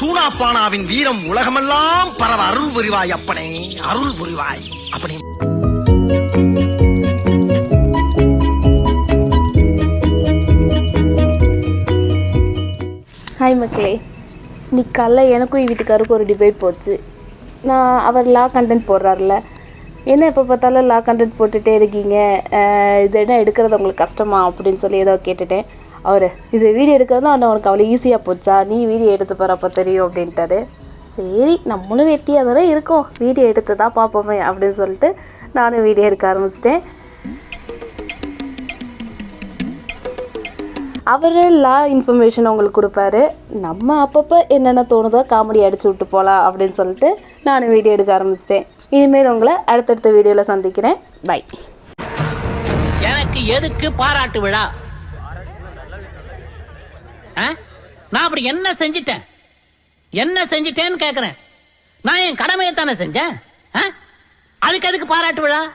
அண்ணாவின் வீரம் உலகமெல்லாம் பரவ அருள் புரிவாய் அப்பனே அருள் புரிவாய். அப்பனே. ஹாய் மக்களே இன்னைக்கு காலைல எனக்கும் வீட்டுக்காருக்கும் ஒரு டிபேட் போச்சு. நான் அவர் லா கண்டென்ட் போடுறாருல என்ன எப்போ பார்த்தாலும் லா கண்டென்ட் போட்டுகிட்டே இருக்கீங்க? இது என்ன எடுக்கிறது உங்களுக்கு கஷ்டமா? அப்படின்னு சொல்லி ஏதோ கேட்டுட்டேன். அவர் இது வீடியோ எடுக்கிறதுனா அண்ணா உனக்கு அவ்வளோ ஈஸியாக போச்சா? நீ வீடியோ எடுத்து போகிறப்ப தெரியும் அப்படின்ட்டாரு. சரி நம்மளும் வெட்டியாக தானே இருக்கோம். வீடியோ எடுத்து தான் பார்ப்போமே அப்படின்னு சொல்லிட்டு நானும் வீடியோ எடுக்க ஆரம்பிச்சிட்டேன். அவர் லா இன்ஃபர்மேஷன் உங்களுக்கு கொடுப்பாரு. நம்ம அப்பப்போ என்னென்ன தோணுதோ காமெடி அடிச்சு விட்டு போகலாம் அப்படின்னு சொல்லிட்டு நான் வீடியோ எடுக்க ஆரம்பிச்சிட்டேன். இனிமேல் உங்களை அடுத்தடுத்த வீடியோவில் சந்திக்கிறேன். பை. எனக்கு எதுக்கு பாராட்டு விழா? நான் அப்படி என்ன செஞ்சிட்டேன்? என்ன செஞ்சிட்டேன்னு கேக்குறேன். நான் என் கடமையை தானே செஞ்சேன்? ஆ? அதுக்கு பாராட்டு விழா?